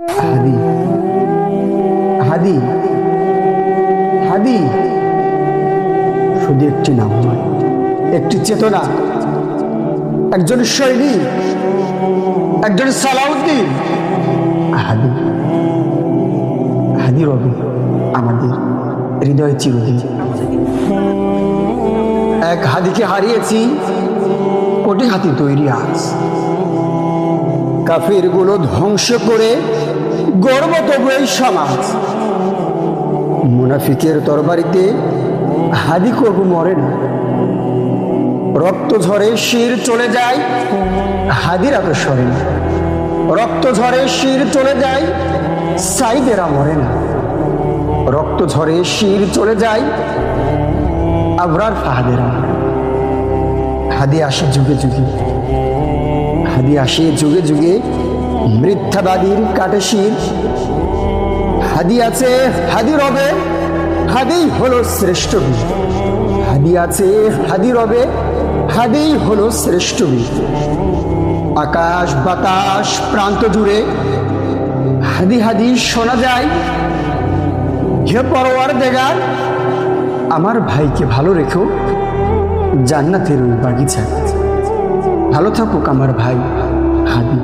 হাদি হাদি হাদি। শুধু একটি নাম একটি চেতনা, একজন সৈনিক একজন সালাউদ্দিন। হাদি হাদি রবি, আমাদের হৃদয় চিরদিন। এক হাদিকে হারিয়েছি, কোটি হাতি তৈরি আজ? কাফিরগুলো ধ্বংস করে গর্ব তবু এই সমাজ। মুনাফিকের তরবারিতে হাদি কবু মরে না রক্ত ঝরে শির চলে যায়, হাদিরা তো সরে না রক্ত ঝরে শির চলে যায় সাইদেরা মরে না রক্ত ঝরে শির চলে যায়, আবরার ফাহাদেরা হাদি আসে যুগে যুগে। হাদি আসে যুগে যুগে। মিথ্যাবাদীর কাটে শির। হাদি আছে, হাদি রবে, হাদি হলো শ্রেষ্ঠ বীর। হাদি আছে, হাদি রবে, হাদি হলো শ্রেষ্ঠ বীর। আকাশ, বাতাস, প্রান্ত জুড়ে হাদি হাদি শোনা যায়। হে পরোয়ার দেগার আমার ভাইকে ভালো রেখো। জান্নাতের ওই বাগিচা ভালো থাকুক আমার ভাই হাদি